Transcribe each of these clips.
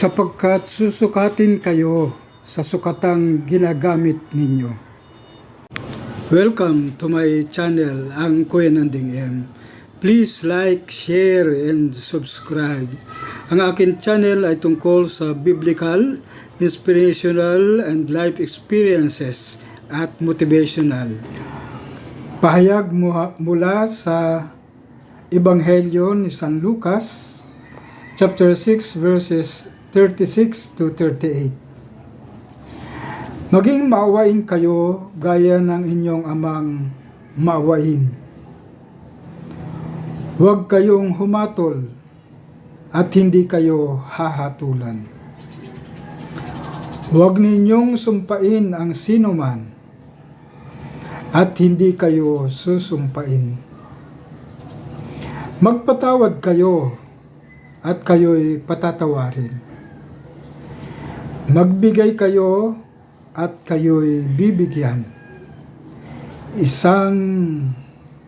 sapagkat susukatin kayo sa sukatang ginagamit ninyo. Welcome to my channel, ang Kuya Nanding M. Please like, share, and subscribe. Ang akin channel ay tungkol sa biblical, inspirational, and life experiences at motivational. Pahayag mu- mula sa Ebanghelyo ni San Lucas, chapter 6 verses 36 to 38. Maging maawain kayo gaya ng inyong amang maawain. Huwag kayong humatol at hindi kayo hahatulan. Huwag ninyong sumpain ang sinuman at hindi kayo susumpain. Magpatawad kayo at kayo'y patatawarin. Magbigay kayo at kayo'y bibigyan. Isang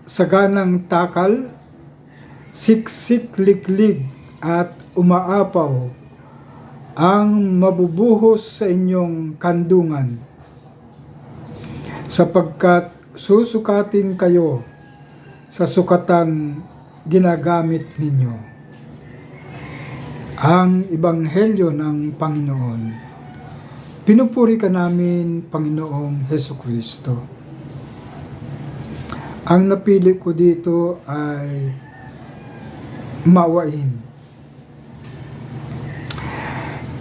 saganang takal, siksik liklig at umaapaw ang mabubuhos sa inyong kandungan sapagkat susukatin kayo sa sukatang ginagamit ninyo. Ang Ebanghelyo ng Panginoon. Pinupuri ka namin, Panginoong Heso Kristo. Ang napili ko dito ay mawain.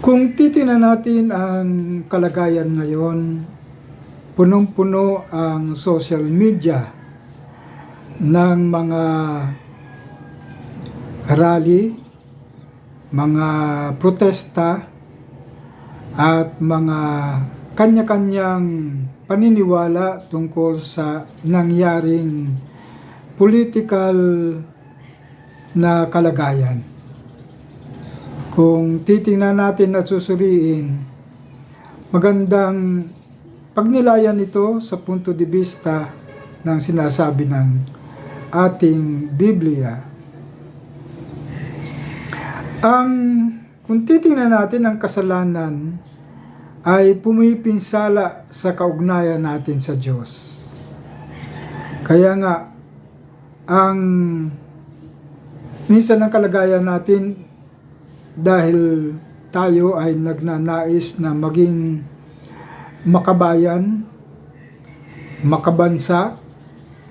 Kung titingnan natin ang kalagayan ngayon, punong-puno ang social media ng mga rally, mga protesta, at mga kanya-kanyang paniniwala tungkol sa nangyaring political na kalagayan. Kung titingnan natin at susuriin, magandang pagnilayan ito sa punto de vista ng sinasabi ng ating Biblia. Ang kung titingnan natin ang kasalanan ay pumipinsala sa kaugnayan natin sa Diyos. Kaya nga, ang minsan ng kalagayan natin dahil tayo ay nagnanais na maging makabayan, makabansa,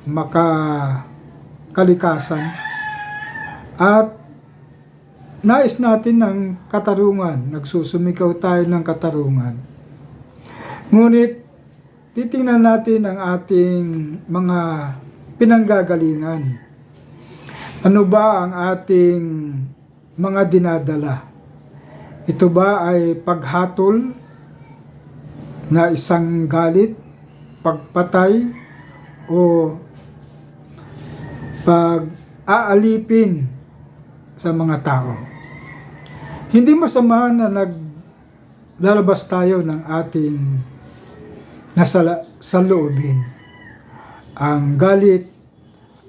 makakalikasan, at nais natin ng katarungan, nagsusumikaw tayo ng katarungan. Ngunit, titingnan natin ang ating mga pinanggagalingan. Ano ba ang ating mga dinadala? Ito ba ay paghatol na isang galit, pagpatay, o pag-aalipin sa mga tao? Hindi masama na naglalabas tayo ng ating nasa sa loobin. Ang galit,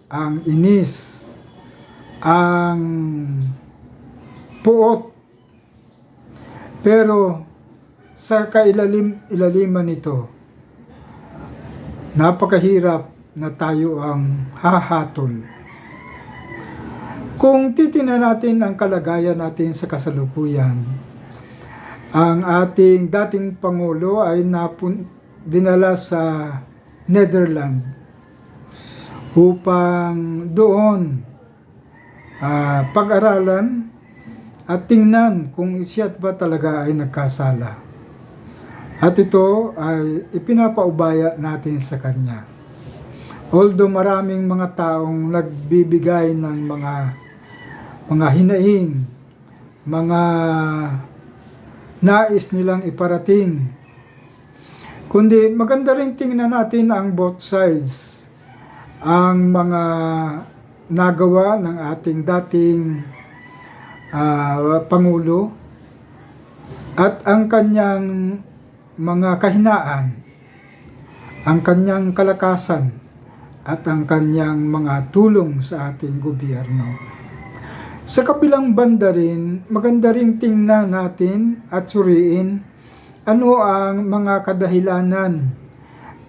ang inis, ang puot. Pero sa kailalim ilaliman nito, napakahirap na tayo ang hahatol. Kung titingnan natin ang kalagayan natin sa kasalukuyan, ang ating dating Pangulo ay napun dinala sa Netherlands upang doon uh, pag-aralan at tingnan kung siya ba talaga ay nagkasala. At ito ay ipinapaubaya natin sa kanya. Although maraming mga taong nagbibigay ng mga mga hinaing, mga nais nilang iparating. Kundi maganda rin tingnan natin ang both sides. Ang mga nagawa ng ating dating uh, Pangulo at ang kanyang mga kahinaan, ang kanyang kalakasan at ang kanyang mga tulong sa ating gobyerno. Sa kabilang banda rin, maganda rin tingnan natin at suriin ano ang mga kadahilanan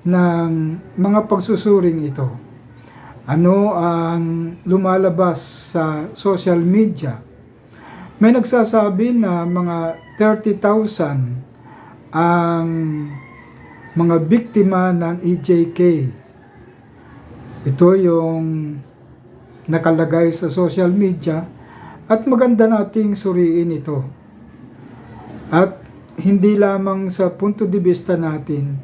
ng mga pagsusuring ito. Ano ang lumalabas sa social media? May nagsasabi na mga 30,000 ang mga biktima ng EJK. Ito yung nakalagay sa social media at maganda nating suriin ito. At hindi lamang sa punto de vista natin,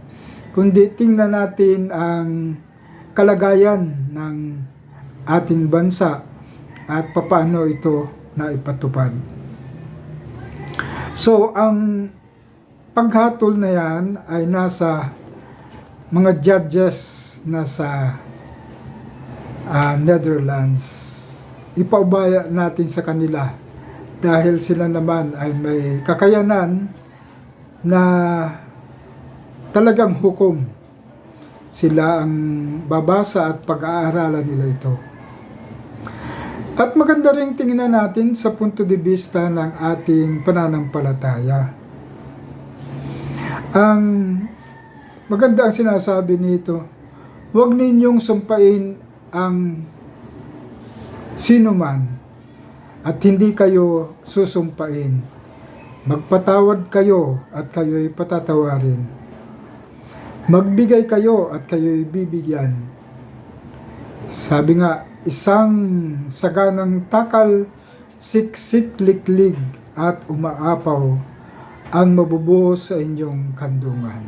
kundi tingnan natin ang kalagayan ng ating bansa at papaano ito na ipatupad. So, ang paghatol na yan ay nasa mga judges na sa ah, Netherlands. Ipaubaya natin sa kanila dahil sila naman ay may kakayanan na talagang hukom. Sila ang babasa at pag-aaralan nila ito. At maganda rin tingnan natin sa punto de vista ng ating pananampalataya. Ang maganda ang sinasabi nito, huwag ninyong sumpain ang sino man at hindi kayo susumpain. Magpatawad kayo at kayo'y patatawarin. Magbigay kayo at kayo'y bibigyan. Sabi nga, isang saganang takal, siksik liklig at umaapaw ang mabubuhos sa inyong kandungan.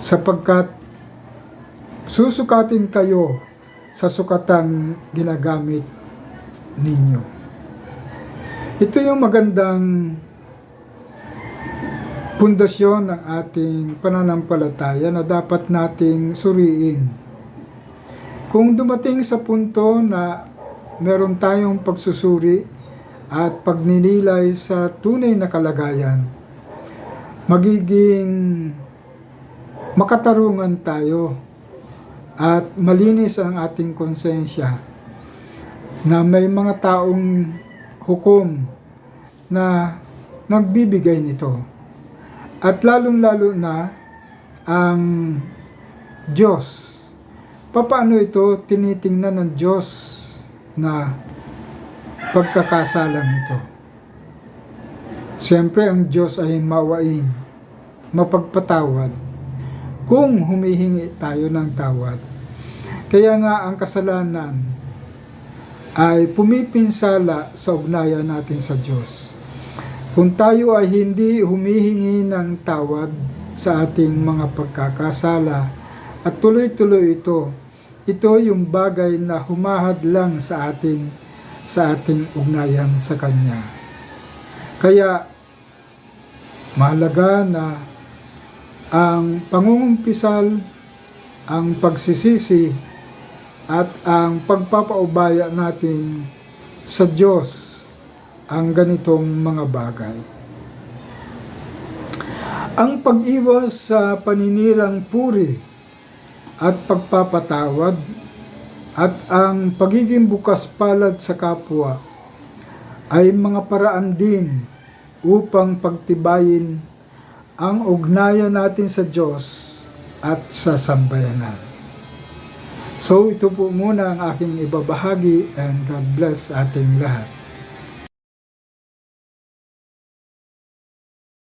Sapagkat susukatin kayo sa sukatang ginagamit ninyo. Ito yung magandang pundasyon ng ating pananampalataya na dapat nating suriin. Kung dumating sa punto na meron tayong pagsusuri at pagninilay sa tunay na kalagayan, magiging makatarungan tayo at malinis ang ating konsensya na may mga taong hukom na nagbibigay nito. At lalong-lalo na ang Diyos. Paano ito tinitingnan ng Diyos na pagkakasalang ito? Siyempre, ang Diyos ay mawain, mapagpatawad, kung humihingi tayo ng tawad. Kaya nga ang kasalanan ay pumipinsala sa ugnayan natin sa Diyos. Kung tayo ay hindi humihingi ng tawad sa ating mga pagkakasala at tuloy-tuloy ito, ito yung bagay na humahad lang sa ating sa ating ugnayan sa Kanya. Kaya mahalaga na ang pangungumpisal, ang pagsisisi, at ang pagpapaubaya natin sa Diyos ang ganitong mga bagay. Ang pag-iwas sa paninirang puri at pagpapatawad at ang pagiging bukas palad sa kapwa ay mga paraan din upang pagtibayin ang ugnayan natin sa Diyos at sa sambayanan. So ito po muna ang aking ibabahagi and God bless ating lahat.